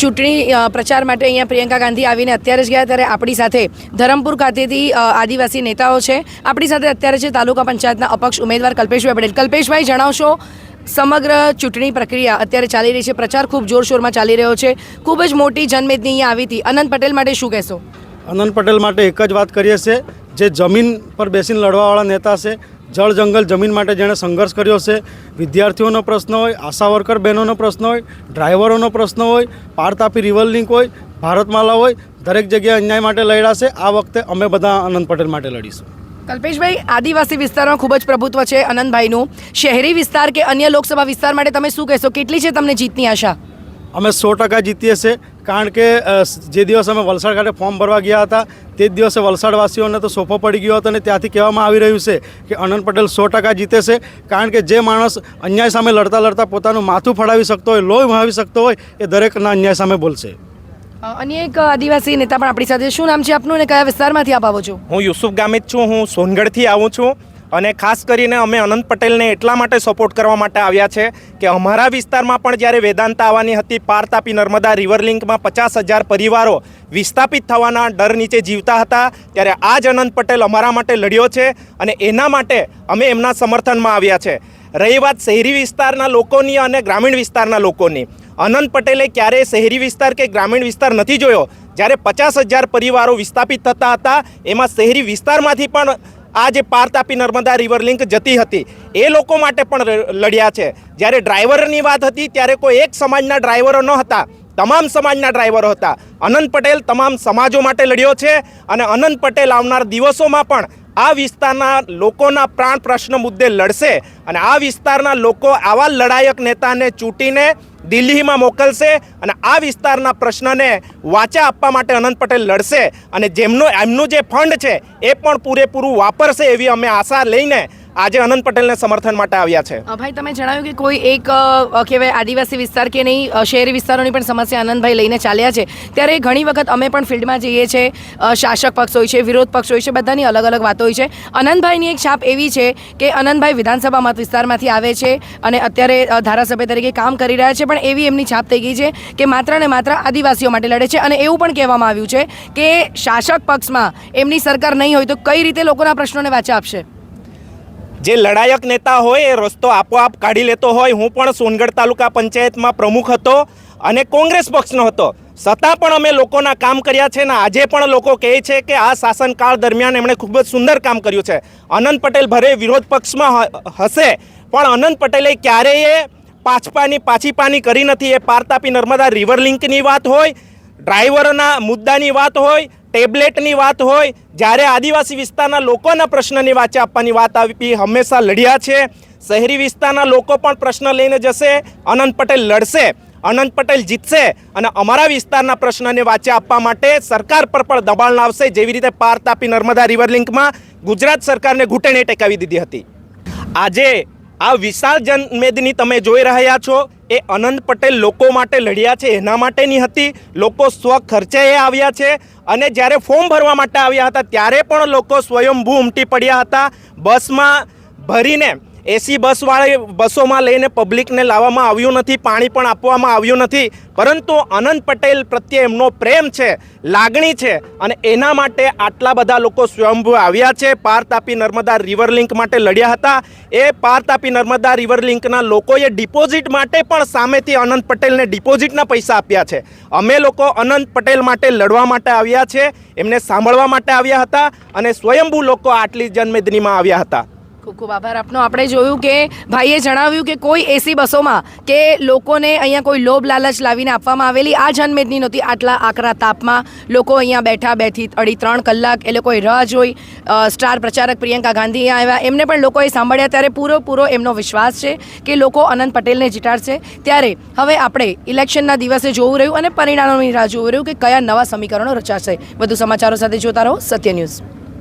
ચૂંટણી પ્રચાર માટે અહીંયા પ્રિયંકા ગાંધી આવીને અત્યારે જ ગયા ત્યારે આપણી સાથે ધરમપુર ખાતેથી આદિવાસી નેતાઓ છે. આપણી સાથે અત્યારે છે તાલુકા પંચાયતના અપક્ષ ઉમેદવાર કલ્પેશભાઈ પટેલ. કલ્પેશભાઈ, જણાવશો, સમગ્ર ચૂંટણી પ્રક્રિયા અત્યારે ચાલી રહી છે. પ્રચાર ખૂબ જોરશોરમાં ચાલી રહ્યો છે. ખૂબ જ મોટી જનમેદની અહીંયા આવી હતી. અનંત પટેલ માટે શું કહેશો? અનંત પટેલ માટે એક જ વાત કરીએ છે જે જમીન પર બેસીને લડવાવાળા નેતા છે જળ જંગલ જમીન માટે જેણે સંઘર્ષ કર્યો છે વિદ્યાર્થીઓનો પ્રશ્ન હોય આશા વર્કર બહેનોનો પ્રશ્ન હોય ડ્રાઈવરોનો પ્રશ્ન હોય પારતાપી રિવર લિંક હોય ભારતમાલા હોય દરેક જગ્યાએ અન્યાય માટે લડ્યા છે. આ વખતે અમે બધા આનંદ પટેલ માટે લડીશું. કલ્પેશભાઈ આદિવાસી વિસ્તારમાં ખૂબ જ પ્રભુત્વ છે અનંતભાઈનું શહેરી વિસ્તાર કે અન્ય લોકસભા વિસ્તાર માટે તમે શું કહેશો? કેટલી છે તમને જીતની આશા? અમે સો ટકા જીતીએ છીએ. કારણ કે જે દિવસ અમે વલસાડ ખાતે ફોર્મ ભરવા ગયા હતા તે જ દિવસે વલસાડવાસીઓને તો સોફો પડી ગયો હતો અને ત્યાંથી કહેવામાં આવી રહ્યું છે કે અનંત પટેલ સો ટકા જીતે છે. કારણ કે જે માણસ અન્યાય સામે લડતા લડતા પોતાનું માથું ફડાવી શકતો હોય લોહી વહાવી શકતો હોય એ દરેકના અન્યાય સામે બોલશે. અન્ય એક આદિવાસી નેતા પણ આપણી સાથે શું નામ છે આપનું અને કયા વિસ્તારમાંથી આપ આવો છો? હું યુસુફ ગામિત છું. હું સોનગઢથી આવું છું. અને ખાસ કરીને અમે અનંત પટેલને એટલા માટે સપોર્ટ કરવા માટે આવ્યા છે કે અમારા વિસ્તારમાં પણ જ્યારે વેદાંતા આવવાની હતી પાર તાપી નર્મદા રિવર લિંકમાં પચાસ હજાર પરિવારો વિસ્થાપિત થવાના ડર નીચે જીવતા હતા, ત્યારે આ જ અનંત પટેલ અમારા માટે લડ્યો છે અને એના માટે અમે એમના સમર્થનમાં આવ્યા છે. રહી વાત શહેરી વિસ્તારના લોકોની અને ગ્રામીણ વિસ્તારના લોકોની. અનંત પટેલે ક્યારેય શહેરી વિસ્તાર કે ગ્રામીણ વિસ્તાર નથી જોયો. જ્યારે પચાસ હજાર પરિવારો વિસ્થાપિત થતા હતા, એમાં શહેરી વિસ્તારમાંથી પણ આ જે પાર તાપી નર્મદા રિવર લિંક જતી હતી, એ લોકો માટે પણ લડ્યા છે. જ્યારે ડ્રાઈવરની વાત હતી, ત્યારે કોઈ એક સમાજના ડ્રાઈવરો ન હતા તમામ સમાજના ડ્રાઈવરો હતા. અનંત પટેલ તમામ સમાજો માટે લડ્યો છે અને અનંત પટેલ આવનાર દિવસોમાં પણ આ વિસ્તારના લોકોના પ્રાણ પ્રશ્ન મુદ્દે લડશે અને આ વિસ્તારના લોકો આવા લડાયક નેતાને ચૂંટીને દિલ્હીમાં મોકલશે અને આ વિસ્તારના પ્રશ્નને વાચા આપવા માટે અનંત પટેલ લડશે. અને જેમનો એમનું જે ફંડ છે, એ પણ પૂરેપૂરું વાપરશે એવી અમે આશા લઈને આજે અનંત પટેલને સમર્થન માટે આવ્યા છે. ભાઈ, તમે જણાવ્યું કે કોઈ એક કહેવાય આદિવાસી વિસ્તાર કે નહીં શહેરી વિસ્તારોની પણ સમસ્યા આનંદભાઈ લઈને ચાલ્યા છે. ત્યારે ઘણી વખત અમે પણ ફિલ્ડમાં જઈએ છીએ શાસક પક્ષ હોય છે, વિરોધ પક્ષ હોય છે, બધાની અલગ અલગ વાતો હોય છે. આનંદભાઈની એક છાપ એવી છે કે આનંદભાઈ વિધાનસભા મત વિસ્તારમાંથી આવે છે અને અત્યારે ધારાસભ્ય તરીકે કામ કરી રહ્યા છે, પણ એવી એમની છાપ થઈ ગઈ છે કે માત્ર ને માત્ર આદિવાસીઓ માટે લડે છે અને એવું પણ કહેવામાં આવ્યું છે કે શાસક પક્ષમાં એમની સરકાર નહીં હોય તો કઈ રીતે લોકોના પ્રશ્નોને વાચા આપશે? જે લડાયક નેતા હોય એ રસ્તો આપોઆપ કાઢી લેતો હોય. હું પણ સોનગઢ તાલુકા પંચાયતમાં પ્રમુખ હતો અને કોંગ્રેસ પક્ષનો હતો. છતાં પણ અમે લોકોના કામ કર્યા છે ને આજે પણ લોકો કહે છે કે આ શાસનકાળ દરમિયાન એમણે ખૂબ જ સુંદર કામ કર્યું છે. અનંત પટેલ ભરે વિરોધ પક્ષમાં હશે, પણ અનંત પટેલે ક્યારેય પાછપાની, પાછીપાની કરી નથી. એ પાર તાપી નર્મદા રિવર લિંકની વાત હોય ડ્રાઈવરોના મુદ્દાની વાત હોય, ટેબ્લેટની વાત હોય, જ્યારે આદિવાસી વિસ્તારના લોકોના પ્રશ્નની વાંચે આપવાની વાત આવી હંમેશા લડ્યા છે. શહેરી વિસ્તારના લોકો પણ પ્રશ્ન લઈને જશે, અનંત પટેલ લડશે, અનંત પટેલ જીતશે અને અમારા વિસ્તારના પ્રશ્નને વાંચે આપવા માટે સરકાર પર પણ દબાણ લાવશે જેવી રીતે પાર તાપી નર્મદા રિવર લિંકમાં ગુજરાત સરકારને ઘૂંટણે ટેકાવી દીધી હતી. આજે આ વિશાળ જનમેદની તમે જોઈ રહ્યા છો એ અનંત પટેલ લોકો માટે લડ્યા છે, એના માટેની હતી. લોકો સ્વ ખર્ચે એ આવ્યા છે અને જ્યારે ફોર્મ ભરવા માટે આવ્યા હતા, ત્યારે પણ લોકો સ્વયંભૂ ઉમટી પડ્યા હતા. બસમાં ભરીને એસી બસવાળી બસોમાં લઈને પબ્લિકને લાવવામાં આવ્યું નથી, પાણી પણ આપવામાં આવ્યું નથી. પરંતુ અનંત પટેલ પ્રત્યે એમનો પ્રેમ છે, લાગણી છે અને એના માટે આટલા બધા લોકો સ્વયંભૂ આવ્યા છે. પાર તાપી નર્મદા રિવર લિંક માટે લડ્યા હતા. એ પાર તાપી નર્મદા રિવર લિંકના લોકોએ ડિપોઝિટ માટે પણ સામેથી અનંત પટેલને ડિપોઝિટના પૈસા આપ્યા છે. અમે લોકો અનંત પટેલ માટે લડવા માટે આવ્યા છે, એમને સાંભળવા માટે આવ્યા હતા અને સ્વયંભૂ લોકો આટલી જનમેદનીમાં આવ્યા હતા. ખૂબ ખૂબ આભાર. આપનો આપણે જોયું કે ભાઈએ જણાવ્યું કે કોઈ એસી બસોમાં કે લોકોને અહીંયા કોઈ લોભ લાલચ લાવીને આપવામાં આવેલી આ જનમેદની નહોતી. આટલા આકરા તાપમાં લોકો અહીંયા બેઠા બેથી અઢી ત્રણ કલાક એ લોકોએ રાહ જોઈ. સ્ટાર પ્રચારક પ્રિયંકા ગાંધી અહીંયા આવ્યા. એમને પણ લોકોએ સાંભળ્યા ત્યારે પૂરો એમનો વિશ્વાસ છે કે લોકો અનંત પટેલને જીતાડશે. ત્યારે હવે આપણે ઇલેક્શનના દિવસે જોવું રહ્યું અને પરિણામોની રાહ જોવું રહ્યું કે કયા નવા સમીકરણો રચાશે. વધુ સમાચારો સાથે જોતા રહો સત્ય ન્યૂઝ.